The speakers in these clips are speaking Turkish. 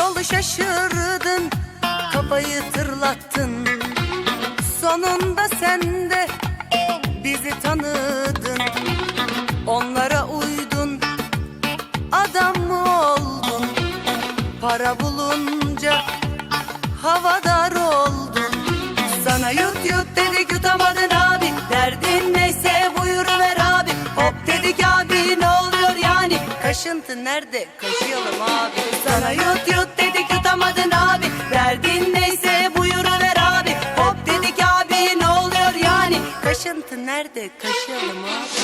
oldu şaşırdın Kafayı tırlattın. Sonunda sen de bizi tanıdın. Onlara uydun Adam mı oldun? Para bulunca havadar oldun. Sana yut yut dedik yutamadın abi. Derdin neyse buyuruver abi. Hop dedik abi ne oluyor yani? Kaşıntı nerede? Kaşıyalım abi Sana yut yut dedik yutamadın abi. Derdin neyse buyuruver abi. Hop dedik abi ne oluyor yani? Kaşıntı nerede? Kaşıyalım abi.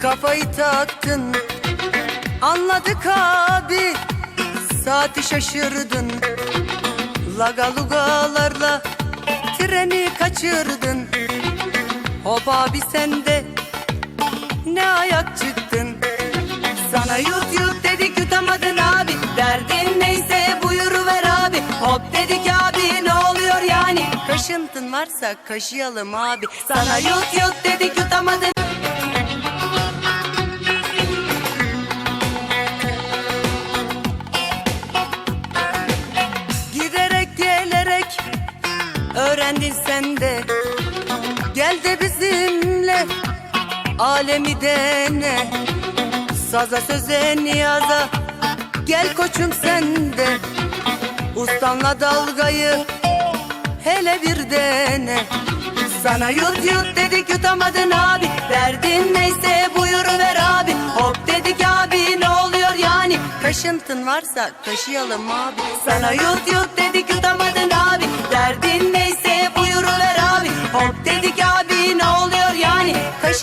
Kafayı taktın. Anladık abi. Saati şaşırdın. Lagalugalarla Treni kaçırdın. Hop abi sen de Ne ayak çıktın? Sana yut yut dedik yutamadın abi. Derdin neyse buyuruver abi. Hop dedik abi ne oluyor yani? Kaşıntın varsa kaşıyalım abi. Sana yut yut dedik yutamadın öğrendin de. Gel de bizimle alemi dene. Saza söze niyaza. Gel koçum sen de. Ustanla dalgayı hele bir dene. Sana yut yut dedik yutamadın abi. Derdin neyse buyuruver abi. Hop dedik abi ne oluyor yani? Kaşıntın varsa kaşıyalım abi. Sana yut yut dedik yutamadın abi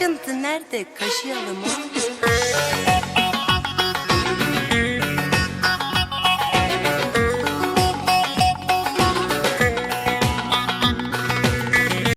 Kaşıntı nerede? Kaşıyalım abi